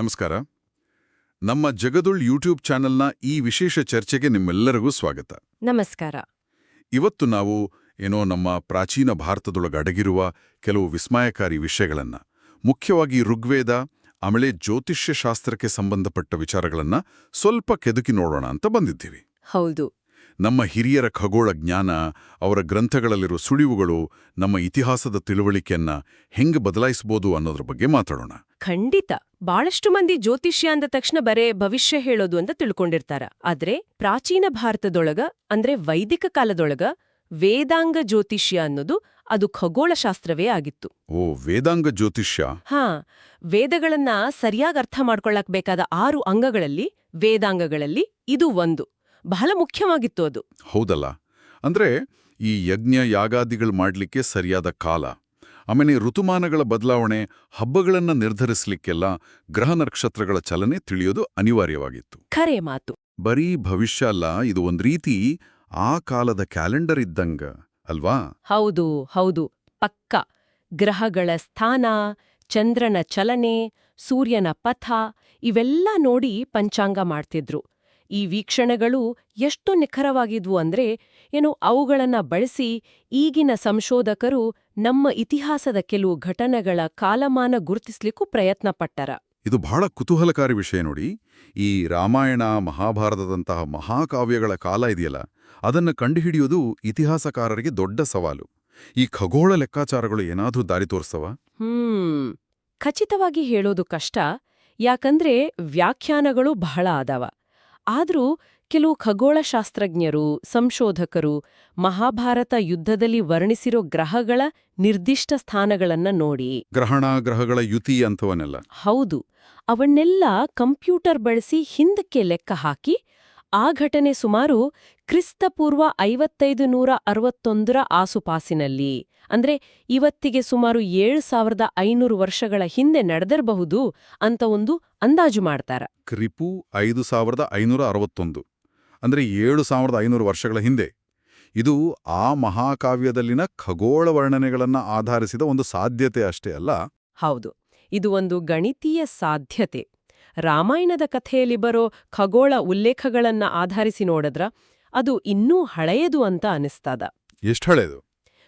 ನಮಸ್ಕಾರ. ನಮ್ಮ ಜಗದುಳ್ ಯೂಟ್ಯೂಬ್ ಚಾನೆಲ್ನ ಈ ವಿಶೇಷ ಚರ್ಚೆಗೆ ನಿಮ್ಮೆಲ್ಲರಿಗೂ ಸ್ವಾಗತ. ನಮಸ್ಕಾರ. ಇವತ್ತು ನಾವು ಏನೋ ನಮ್ಮ ಪ್ರಾಚೀನ ಭಾರತದೊಳಗಡಗಿರುವ ಕೆಲವು ವಿಸ್ಮಯಕಾರಿ ವಿಷಯಗಳನ್ನ ಮುಖ್ಯವಾಗಿ ಋಗ್ವೇದ ಆಮೇಲೆ ಜ್ಯೋತಿಷ್ಯ ಶಾಸ್ತ್ರಕ್ಕೆ ಸಂಬಂಧಪಟ್ಟ ವಿಚಾರಗಳನ್ನ ಸ್ವಲ್ಪ ಕೆದುಕಿ ನೋಡೋಣ ಅಂತ ಬಂದಿದ್ದೀವಿ. ಹೌದು. ನಮ್ಮ ಹಿರಿಯರ ಖಗೋಳ ಜ್ಞಾನ ಅವರ ಗ್ರಂಥಗಳಲ್ಲಿರೋ ಸುಳಿವುಗಳು ನಮ್ಮ ಇತಿಹಾಸದ ತಿಳುವಳಿಕೆಯನ್ನ ಹೆಂಗೆ ಬದಲಾಯಿಸಬಹುದು ಅನ್ನೋದ್ರ ಬಗ್ಗೆ ಮಾತಾಡೋಣ. ಖಂಡಿತ. ಬಹಳಷ್ಟು ಮಂದಿ ಜ್ಯೋತಿಷ್ಯ ಅಂದ ತಕ್ಷಣ ಬರೇ ಭವಿಷ್ಯ ಹೇಳೋದು ಅಂತ ತಿಳ್ಕೊಂಡಿರ್ತಾರ. ಆದ್ರೆ ಪ್ರಾಚೀನ ಭಾರತದೊಳಗ ಅಂದ್ರೆ ವೈದಿಕ ಕಾಲದೊಳಗ ವೇದಾಂಗ ಜ್ಯೋತಿಷ್ಯ ಅನ್ನೋದು ಅದು ಖಗೋಳಶಾಸ್ತ್ರವೇ ಆಗಿತ್ತು. ಓ ವೇದಾಂಗ ಜ್ಯೋತಿಷ್ಯ? ಹಾ ವೇದಗಳನ್ನ ಸರಿಯಾಗಿ ಅರ್ಥ ಮಾಡ್ಕೊಳ್ಳಕ್ ಬೇಕಾದ ಆರು ಅಂಗಗಳಲ್ಲಿ ವೇದಾಂಗಗಳಲ್ಲಿ ಇದು ಒಂದು. ಬಹಳ ಮುಖ್ಯವಾಗಿತ್ತು ಅದು. ಹೌದಲ್ಲ. ಅಂದ್ರೆ ಈ ಯಜ್ಞ ಯಾಗಾದಿಗಳು ಮಾಡ್ಲಿಕ್ಕೆ ಸರಿಯಾದ ಕಾಲ. ಆಮೇಲೆ ಋತುಮಾನಗಳ ಬದಲಾವಣೆ ಹಬ್ಬಗಳನ್ನು ನಿರ್ಧರಿಸಲಿಕ್ಕೆಲ್ಲ ಗ್ರಹ ನಕ್ಷತ್ರಗಳ ಚಲನೆ ತಿಳಿಯೋದು ಅನಿವಾರ್ಯವಾಗಿತ್ತು. ಖರೆ ಮಾತು. ಬರೀ ಭವಿಷ್ಯ ಅಲ್ಲ ಇದು ಒಂದ್ ರೀತಿ ಆ ಕಾಲದ ಕ್ಯಾಲೆಂಡರ್ ಇದ್ದಂಗ ಅಲ್ವಾ? ಹೌದು ಹೌದು. ಪಕ್ಕ. ಗ್ರಹಗಳ ಸ್ಥಾನ ಚಂದ್ರನ ಚಲನೆ ಸೂರ್ಯನ ಪಥ ಇವೆಲ್ಲ ನೋಡಿ ಪಂಚಾಂಗ ಮಾಡ್ತಿದ್ರು. ಈ ವೀಕ್ಷಣೆಗಳು ಎಷ್ಟು ನಿಖರವಾಗಿದ್ವು ಅಂದ್ರೆ ಏನು ಅವುಗಳನ್ನ ಬಳಸಿ ಈಗಿನ ಸಂಶೋಧಕರು ನಮ್ಮ ಇತಿಹಾಸದ ಕೆಲವು ಘಟನೆಗಳ ಕಾಲಮಾನ ಗುರುತಿಸ್ಲಿಕ್ಕೂ ಪ್ರಯತ್ನ ಪಟ್ಟರ. ಇದು ಬಹಳ ಕುತೂಹಲಕಾರಿ ವಿಷಯ ನೋಡಿ. ಈ ರಾಮಾಯಣ ಮಹಾಭಾರತದಂತಹ ಮಹಾಕಾವ್ಯಗಳ ಕಾಲ ಇದೆಯಲ್ಲ ಅದನ್ನು ಕಂಡುಹಿಡಿಯುವುದು ಇತಿಹಾಸಕಾರರಿಗೆ ದೊಡ್ಡ ಸವಾಲು. ಈ ಖಗೋಳ ಲೆಕ್ಕಾಚಾರಗಳು ಏನಾದ್ರೂ ದಾರಿ ತೋರಿಸವ ಹ್ಮ್ ಖಚಿತವಾಗಿ ಹೇಳೋದು ಕಷ್ಟ. ಯಾಕಂದ್ರೆ ವ್ಯಾಖ್ಯಾನಗಳು ಬಹಳ ಆದವ. ಆದ್ರೂ ಕೆಲವು ಖಗೋಳಶಾಸ್ತ್ರಜ್ಞರು ಸಂಶೋಧಕರು ಮಹಾಭಾರತ ಯುದ್ಧದಲ್ಲಿ ವರ್ಣಿಸಿರೋ ಗ್ರಹಗಳ ನಿರ್ದಿಷ್ಟ ಸ್ಥಾನಗಳನ್ನ ನೋಡಿ. ಗ್ರಹಣ ಗ್ರಹಗಳ ಯುತಿ ಅಂತವನ್ನೆಲ್ಲ ಹೌದು. ಅವನ್ನೆಲ್ಲ ಕಂಪ್ಯೂಟರ್ ಬಳಸಿ ಹಿಂದಕ್ಕೆ ಲೆಕ್ಕ ಹಾಕಿ ಆ ಘಟನೆ ಸುಮಾರು ಕ್ರಿಸ್ತಪೂರ್ವ ಐವತ್ತೈದು ನೂರ ಅರವತ್ತೊಂದರ ಆಸುಪಾಸಿನಲ್ಲಿ. ಅಂದ್ರೆ ಇವತ್ತಿಗೆ ಸುಮಾರು ಏಳು ಸಾವಿರದ ಐನೂರು ವರ್ಷಗಳ ಹಿಂದೆ ನಡೆದಿರಬಹುದು ಅಂತ ಒಂದು ಅಂದಾಜು ಮಾಡ್ತಾರ. ಕ್ರಿಪು ಐದು ಸಾವಿರದ ಐನೂರ ಅರವತ್ತೊಂದು. ಅಂದ್ರೆ ಏಳು ಸಾವಿರದ ಐನೂರು ವರ್ಷಗಳ ಹಿಂದೆ. ಇದು ಆ ಮಹಾಕಾವ್ಯದಲ್ಲಿನ ಖಗೋಳ ವರ್ಣನೆಗಳನ್ನ ಆಧರಿಸಿದ ಒಂದು ಸಾಧ್ಯತೆ ಅಷ್ಟೇ ಅಲ್ಲ? ಹೌದು. ಇದು ಒಂದು ಗಣಿತೀಯ ಸಾಧ್ಯತೆ. ರಾಮಾಯಣದ ಕಥೆಯಲ್ಲಿ ಬರೋ ಖಗೋಳ ಉಲ್ಲೇಖಗಳನ್ನ ಆಧರಿಸಿ ನೋಡಿದ್ರ ಅದು ಇನ್ನೂ ಹಳೆಯದು ಅಂತ ಅನಿಸ್ತದ. ಎಷ್ಟು ಹಳೆಯದು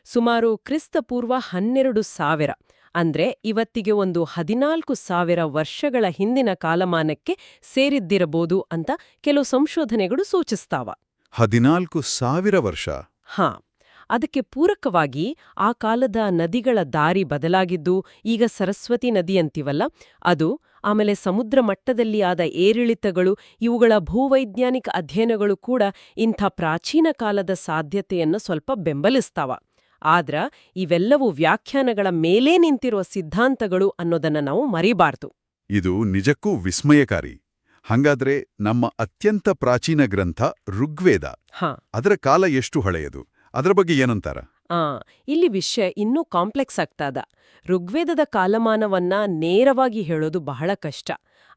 ಸುಮಾರು ಕ್ರಿಸ್ತಪೂರ್ವ ಹನ್ನೆರಡು ಸಾವಿರ ಅಂದ್ರೆ ಇವತ್ತಿಗೆ ಒಂದು ಹದಿನಾಲ್ಕು ಸಾವಿರ ವರ್ಷಗಳ ಹಿಂದಿನ ಕಾಲಮಾನಕ್ಕೆ ಸೇರಿದ್ದಿರಬಹುದು ಅಂತ ಕೆಲವು ಸಂಶೋಧನೆಗಳು ಸೂಚಿಸ್ತಾವ. ಹದಿನಾಲ್ಕು ಸಾವಿರ ವರ್ಷ? ಹಾ ಅದಕ್ಕೆ ಪೂರಕವಾಗಿ ಆ ಕಾಲದ ನದಿಗಳ ದಾರಿ ಬದಲಾಗಿದ್ದು ಈಗ ಸರಸ್ವತಿ ನದಿ ಅಂತೀವಲ್ಲ ಅದು ಆಮೇಲೆ ಸಮುದ್ರ ಮಟ್ಟದಲ್ಲಿ ಆದ ಏರಿಳಿತಗಳು ಇವುಗಳ ಭೂವೈಜ್ಞಾನಿಕ ಅಧ್ಯಯನಗಳು ಕೂಡ ಇಂಥ ಪ್ರಾಚೀನ ಕಾಲದ ಸಾಧ್ಯತೆಯನ್ನು ಸ್ವಲ್ಪ ಬೆಂಬಲಿಸ್ತಾವ. ಆದ್ರ ಇವೆಲ್ಲವೂ ವ್ಯಾಖ್ಯಾನಗಳ ಮೇಲೇ ನಿಂತಿರುವ ಸಿದ್ಧಾಂತಗಳು ಅನ್ನೋದನ್ನ ನಾವು ಮರಿಬಾರ್ದು. ಇದು ನಿಜಕ್ಕೂ ವಿಸ್ಮಯಕಾರಿ. ಹಂಗಾದ್ರೆ ನಮ್ಮ ಅತ್ಯಂತ ಪ್ರಾಚೀನ ಗ್ರಂಥ ಋಗ್ವೇದ. ಹಾ. ಅದರ ಕಾಲ ಎಷ್ಟು ಹಳೆಯದು? ಅದರ ಬಗ್ಗೆ ಏನಂತಾರ? ಆ ಇಲ್ಲಿ ವಿಷಯ ಇನ್ನೂ ಕಾಂಪ್ಲೆಕ್ಸ್ ಆಗ್ತಾದ. ಋಗ್ವೇದದ ಕಾಲಮಾನವನ್ನ ನೇರವಾಗಿ ಹೇಳೋದು ಬಹಳ ಕಷ್ಟ.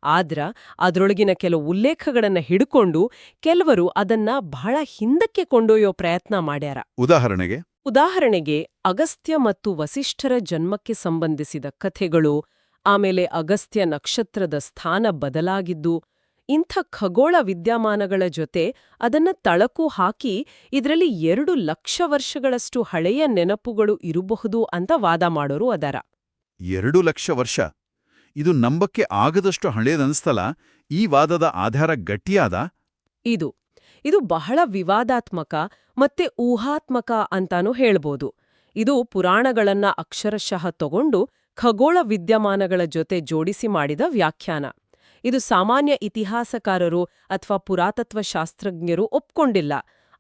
ಆದ್ರ ಅದ್ರೊಳಗಿನ ಕೆಲವು ಉಲ್ಲೇಖಗಳನ್ನ ಹಿಡ್ಕೊಂಡು ಕೆಲವರು ಅದನ್ನ ಬಹಳ ಹಿಂದಕ್ಕೆ ಕೊಂಡೊಯ್ಯೋ ಪ್ರಯತ್ನ ಮಾಡ್ಯಾರ. ಉದಾಹರಣೆಗೆ? ಉದಾಹರಣೆಗೆ ಅಗಸ್ತ್ಯ ಮತ್ತು ವಸಿಷ್ಠರ ಜನ್ಮಕ್ಕೆ ಸಂಬಂಧಿಸಿದ ಕಥೆಗಳು ಆಮೇಲೆ ಅಗಸ್ತ್ಯ ನಕ್ಷತ್ರದ ಸ್ಥಾನ ಬದಲಾಗಿದ್ದು ಇಂಥ ಖಗೋಳ ವಿದ್ಯಮಾನಗಳ ಜೊತೆ ಅದನ್ನ ತಳಕು ಹಾಕಿ ಇದರಲ್ಲಿ ಎರಡು ಲಕ್ಷ ವರ್ಷಗಳಷ್ಟು ಹಳೆಯ ನೆನಪುಗಳು ಇರಬಹುದು ಅಂತ ವಾದ ಮಾಡೋರು ಅದರ. ಎರಡು ಲಕ್ಷ ವರ್ಷ? ಇದು ನಂಬಕ್ಕೆ ಆಗದಷ್ಟು ಹಳೆಯದನ್ನಿಸ್ತಲ್ಲ ಈ ವಾದದ ಆಧಾರ ಗಟ್ಟಿಯಾದ? ಇದು ಇದು ಬಹಳ ವಿವಾದಾತ್ಮಕ ಮತ್ತೆ ಊಹಾತ್ಮಕ ಅಂತಾನೂ ಹೇಳ್ಬೋದು. ಇದು ಪುರಾಣಗಳನ್ನ ಅಕ್ಷರಶಃ ತಗೊಂಡು ಖಗೋಳ ವಿದ್ಯಮಾನಗಳ ಜೊತೆ ಜೋಡಿಸಿ ಮಾಡಿದ ವ್ಯಾಖ್ಯಾನ. ಇದು ಸಾಮಾನ್ಯ ಇತಿಹಾಸಕಾರರು ಅಥವಾ ಪುರಾತತ್ವ ಶಾಸ್ತ್ರಜ್ಞರು ಒಪ್ಕೊಂಡಿಲ್ಲ.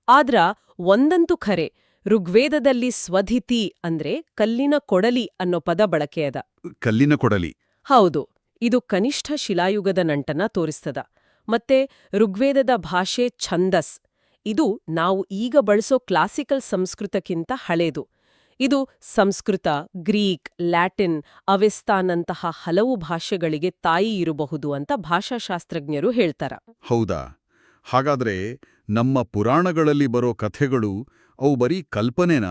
ಆದ್ರ ಒಂದಂತೂ ಖರೆ ಋಗ್ವೇದದಲ್ಲಿ ಸ್ವಧಿತಿ ಅಂದ್ರೆ ಕಲ್ಲಿನ ಕೊಡಲಿ ಅನ್ನೋ ಪದ ಬಳಕೆಯದ ಕಲ್ಲಿನ ಕೊಡಲಿ. ಹೌದು ಇದು ಕನಿಷ್ಠ ಶಿಲಾಯುಗದ ನಂಟನ ತೋರಿಸ್ತದ. ಮತ್ತೆ ಋಗ್ವೇದದ ಭಾಷೆ ಛಂದಸ್ ಇದು ನಾವು ಈಗ ಬಳಸೋ ಕ್ಲಾಸಿಕಲ್ ಸಂಸ್ಕೃತಕ್ಕಿಂತ ಹಳೇದು. ಇದು ಸಂಸ್ಕೃತ ಗ್ರೀಕ್ ಲ್ಯಾಟಿನ್ ಅವೆಸ್ತಾನಂತಹ ಹಲವು ಭಾಷೆಗಳಿಗೆ ತಾಯಿ ಇರಬಹುದು ಅಂತ ಭಾಷಾಶಾಸ್ತ್ರಜ್ಞರು ಹೇಳ್ತಾರ. ಹೌದಾ? ಹಾಗಾದ್ರೆ ನಮ್ಮ ಪುರಾಣಗಳಲ್ಲಿ ಬರೋ ಕಥೆಗಳು ಅವು ಬರೀ ಕಲ್ಪನೆನ?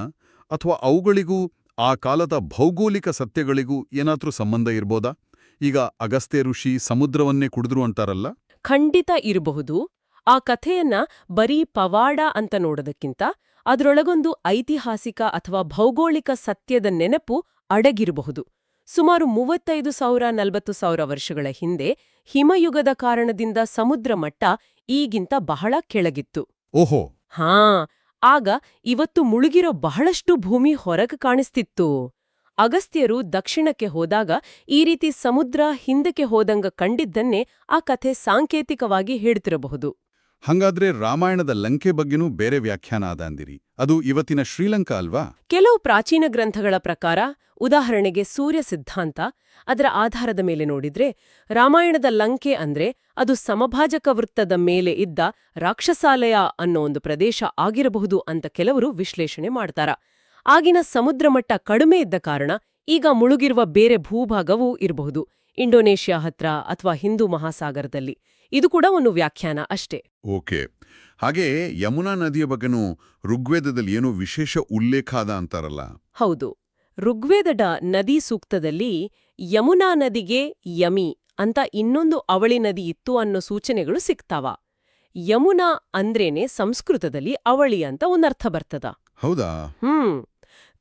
ಅಥವಾ ಅವುಗಳಿಗೂ ಆ ಕಾಲದ ಭೌಗೋಳಿಕ ಸತ್ಯಗಳಿಗೂ ಏನಾದ್ರೂ ಸಂಬಂಧ ಇರ್ಬೋದಾ? ಈಗ ಅಗಸ್ತ್ಯ ಋಷಿ ಸಮುದ್ರವನ್ನೇ ಕುಡಿದ್ರು ಅಂತಾರಲ್ಲ? ಖಂಡಿತ ಇರಬಹುದು. ಆ ಕಥೆಯನ್ನ ಬರೀ ಪವಾಡ ಅಂತ ನೋಡೋದಕ್ಕಿಂತ ಅದರೊಳಗೊಂದು ಐತಿಹಾಸಿಕ ಅಥವಾ ಭೌಗೋಳಿಕ ಸತ್ಯದ ನೆನಪು ಅಡಗಿರಬಹುದು. ಸುಮಾರು ಮೂವತ್ತೈದು ಸಾವಿರ ನಲವತ್ತು ಸಾವಿರ ವರ್ಷಗಳ ಹಿಂದೆ ಹಿಮಯುಗದ ಕಾರಣದಿಂದ ಸಮುದ್ರ ಮಟ್ಟ ಈಗಿಂತ ಬಹಳ ಕೆಳಗಿತ್ತು. ಓಹೋ! ಹಾ ಆಗ ಇವತ್ತು ಮುಳುಗಿರೋ ಬಹಳಷ್ಟು ಭೂಮಿ ಹೊರಗೆ ಕಾಣಿಸ್ತಿತ್ತು. ಅಗಸ್ತ್ಯರು ದಕ್ಷಿಣಕ್ಕೆ ಹೋದಾಗ ಈ ರೀತಿ ಸಮುದ್ರ ಹಿಂದಕ್ಕೆ ಹೋದಂಗ ಕಂಡಿದ್ದನ್ನೇ ಆ ಕಥೆ ಸಾಂಕೇತಿಕವಾಗಿ ಹೇಳ್ತಿರಬಹುದು. ಹಂಗಾದ್ರೆ ರಾಮಾಯಣದ ಲಂಕೆ ಬಗ್ಗೆನೂ ಬೇರೆ ವ್ಯಾಖ್ಯಾನ ಅದ ಅಂದಿರಿ. ಅದು ಇವತ್ತಿನ ಶ್ರೀಲಂಕಾ ಅಲ್ವಾ? ಕೆಲವು ಪ್ರಾಚೀನ ಗ್ರಂಥಗಳ ಪ್ರಕಾರ ಉದಾಹರಣೆಗೆ ಸೂರ್ಯ ಸಿದ್ಧಾಂತ ಅದರ ಆಧಾರದ ಮೇಲೆ ನೋಡಿದ್ರೆ ರಾಮಾಯಣದ ಲಂಕೆ ಅಂದ್ರೆ ಅದು ಸಮಭಾಜಕ ವೃತ್ತದ ಮೇಲೆ ಇದ್ದ ರಾಕ್ಷಸಾಲಯ ಅನ್ನೋ ಒಂದು ಪ್ರದೇಶ ಆಗಿರಬಹುದು ಅಂತ ಕೆಲವರು ವಿಶ್ಲೇಷಣೆ ಮಾಡ್ತಾರ. ಆಗಿನ ಸಮುದ್ರ ಮಟ್ಟ ಕಡಿಮೆ ಇದ್ದ ಕಾರಣ ಈಗ ಮುಳುಗಿರುವ ಬೇರೆ ಭೂಭಾಗವೂ ಇರಬಹುದು. ಇಂಡೋನೇಷ್ಯಾ ಹತ್ರ ಅಥವಾ ಹಿಂದೂ ಮಹಾಸಾಗರದಲ್ಲಿ. ಇದು ಕೂಡ ಒಂದು ವ್ಯಾಖ್ಯಾನ ಅಷ್ಟೇ. ಓಕೆ. ಹಾಗೆ ಯಮುನಾ ನದಿಯ ಬಗ್ಗೆನೂ ಋಗ್ವೇದದಲ್ಲಿ ಏನೋ ವಿಶೇಷ ಉಲ್ಲೇಖ ಅದ ಅಂತಾರಲ್ಲ. ಹೌದು. ಋಗ್ವೇದದ ನದಿ ಸೂಕ್ತದಲ್ಲಿ ಯಮುನಾ ನದಿಗೆ ಯಮಿ ಅಂತ ಇನ್ನೊಂದು ಅವಳಿ ನದಿ ಇತ್ತು ಅನ್ನೋ ಸೂಚನೆಗಳು ಸಿಗ್ತಾವ. ಯಮುನಾ ಅಂದ್ರೇನೆ ಸಂಸ್ಕೃತದಲ್ಲಿ ಅವಳಿ ಅಂತ ಒಂದರ್ಥ ಬರ್ತದ. ಹೌದಾ? ಹ್ಮ್.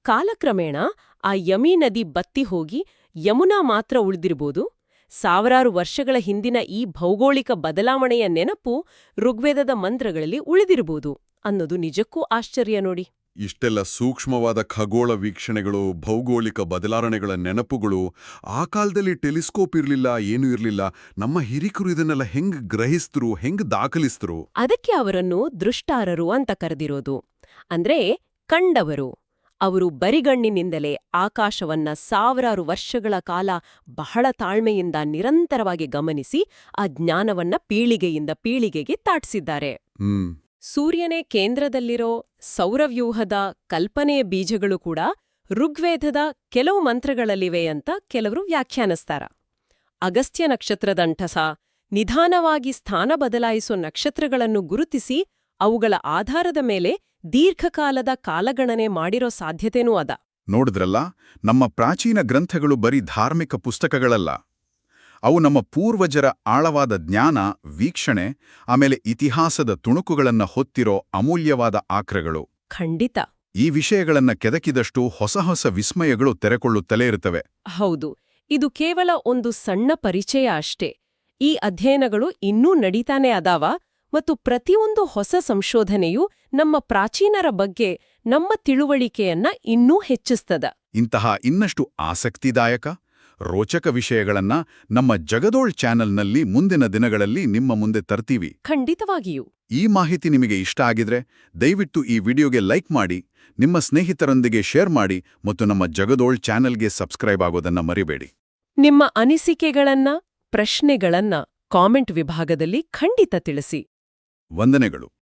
ಕಾಲಕ್ರಮೇಣ ಆ ಯಮಿ ನದಿ ಬತ್ತಿ ಹೋಗಿ ಯಮುನಾ ಮಾತ್ರ ಉಳಿದಿರ್ಬೋದು. ಸಾವಿರಾರು ವರ್ಷಗಳ ಹಿಂದಿನ ಈ ಭೌಗೋಳಿಕ ಬದಲಾವಣೆಯ ನೆನಪು ಋಗ್ವೇದದ ಮಂತ್ರಗಳಲ್ಲಿ ಉಳಿದಿರಬಹುದು. ಅನ್ನೋದು ನಿಜಕ್ಕೂ ಆಶ್ಚರ್ಯ ನೋಡಿ. ಇಷ್ಟೆಲ್ಲ ಸೂಕ್ಷ್ಮವಾದ ಖಗೋಳ ವೀಕ್ಷಣೆಗಳು ಭೌಗೋಳಿಕ ಬದಲಾವಣೆಗಳ ನೆನಪುಗಳು ಆ ಕಾಲದಲ್ಲಿ ಟೆಲಿಸ್ಕೋಪ್ ಇರಲಿಲ್ಲ ಏನೂ ಇರಲಿಲ್ಲ. ನಮ್ಮ ಹಿರಿಕರು ಇದನ್ನೆಲ್ಲ ಹೆಂಗ್ ಗ್ರಹಿಸ್ತರು ಹೆಂಗ್ ದಾಖಲಿಸ್ತರು ಅದಕ್ಕೆ ಅವರನ್ನು ದೃಷ್ಟಾರರು ಅಂತ ಕರೆದಿರೋದು. ಅಂದ್ರೆ ಕಂಡವರು. ಅವರು ಬರಿಗಣ್ಣಿನಿಂದಲೇ ಆಕಾಶವನ್ನ ಸಾವಿರಾರು ವರ್ಷಗಳ ಕಾಲ ಬಹಳ ತಾಳ್ಮೆಯಿಂದ ನಿರಂತರವಾಗಿ ಗಮನಿಸಿ ಆ ಜ್ಞಾನವನ್ನ ಪೀಳಿಗೆಯಿಂದ ಪೀಳಿಗೆಗೆ ತಾಟ್ಸಿದ್ದಾರೆ. ಸೂರ್ಯನೇ ಕೇಂದ್ರದಲ್ಲಿರೋ ಸೌರವ್ಯೂಹದ ಕಲ್ಪನೆಯ ಬೀಜಗಳು ಕೂಡ ಋಗ್ವೇದದ ಕೆಲವು ಮಂತ್ರಗಳಲ್ಲಿವೆ ಅಂತ ಕೆಲವರು ವ್ಯಾಖ್ಯಾನಿಸ್ತಾರ. ಅಗಸ್ತ್ಯ ನಕ್ಷತ್ರದಂಠಸ ನಿಧಾನವಾಗಿ ಸ್ಥಾನ ಬದಲಾಯಿಸೋ ನಕ್ಷತ್ರಗಳನ್ನು ಗುರುತಿಸಿ ಅವುಗಳ ಆಧಾರದ ಮೇಲೆ ದೀರ್ಘಕಾಲದ ಕಾಲಗಣನೆ ಮಾಡಿರೋ ಸಾಧ್ಯತೆನೂ ಅದ. ನೋಡಿದ್ರಲ್ಲ ನಮ್ಮ ಪ್ರಾಚೀನ ಗ್ರಂಥಗಳು ಬರೀ ಧಾರ್ಮಿಕ ಪುಸ್ತಕಗಳಲ್ಲ. ಅವು ನಮ್ಮ ಪೂರ್ವಜರ ಆಳವಾದ ಜ್ಞಾನ ವೀಕ್ಷಣೆ ಆಮೇಲೆ ಇತಿಹಾಸದ ತುಣುಕುಗಳನ್ನ ಹೊತ್ತಿರೋ ಅಮೂಲ್ಯವಾದ ಆಕ್ರಗಳು. ಖಂಡಿತ. ಈ ವಿಷಯಗಳನ್ನ ಕೆದಕಿದಷ್ಟು ಹೊಸ ಹೊಸ ವಿಸ್ಮಯಗಳು ತೆರೆಕೊಳ್ಳುತ್ತಲೇ ಇರುತ್ತವೆ. ಹೌದು. ಇದು ಕೇವಲ ಒಂದು ಸಣ್ಣ ಪರಿಚಯ ಅಷ್ಟೇ. ಈ ಅಧ್ಯಯನಗಳು ಇನ್ನೂ ನಡೀತಾನೆ ಅದಾವ. ಮತ್ತು ಪ್ರತಿಯೊಂದು ಹೊಸ ಸಂಶೋಧನೆಯೂ ನಮ್ಮ ಪ್ರಾಚೀನರ ಬಗ್ಗೆ ನಮ್ಮ ತಿಳುವಳಿಕೆಯನ್ನ ಇನ್ನೂ ಹೆಚ್ಚಿಸ್ತದ. ಇಂತಹ ಇನ್ನಷ್ಟು ಆಸಕ್ತಿದಾಯಕ ರೋಚಕ ವಿಷಯಗಳನ್ನ ನಮ್ಮ ಜಗದೋಳ್ ಚಾನೆಲ್ನಲ್ಲಿ ಮುಂದಿನ ದಿನಗಳಲ್ಲಿ ನಿಮ್ಮ ಮುಂದೆ ತರ್ತೀವಿ. ಖಂಡಿತವಾಗಿಯೂ. ಈ ಮಾಹಿತಿ ನಿಮಗೆ ಇಷ್ಟ ಆಗಿದ್ರೆ ದಯವಿಟ್ಟು ಈ ವಿಡಿಯೋಗೆ ಲೈಕ್ ಮಾಡಿ ನಿಮ್ಮ ಸ್ನೇಹಿತರೊಂದಿಗೆ ಶೇರ್ ಮಾಡಿ ಮತ್ತು ನಮ್ಮ ಜಗದೋಳ್ ಚಾನೆಲ್ಗೆ ಸಬ್ಸ್ಕ್ರೈಬ್ ಆಗೋದನ್ನ ಮರಿಬೇಡಿ. ನಿಮ್ಮ ಅನಿಸಿಕೆಗಳನ್ನ ಪ್ರಶ್ನೆಗಳನ್ನ ಕಾಮೆಂಟ್ ವಿಭಾಗದಲ್ಲಿ ಖಂಡಿತ ತಿಳಿಸಿ. ವಂದನೆಗಳು.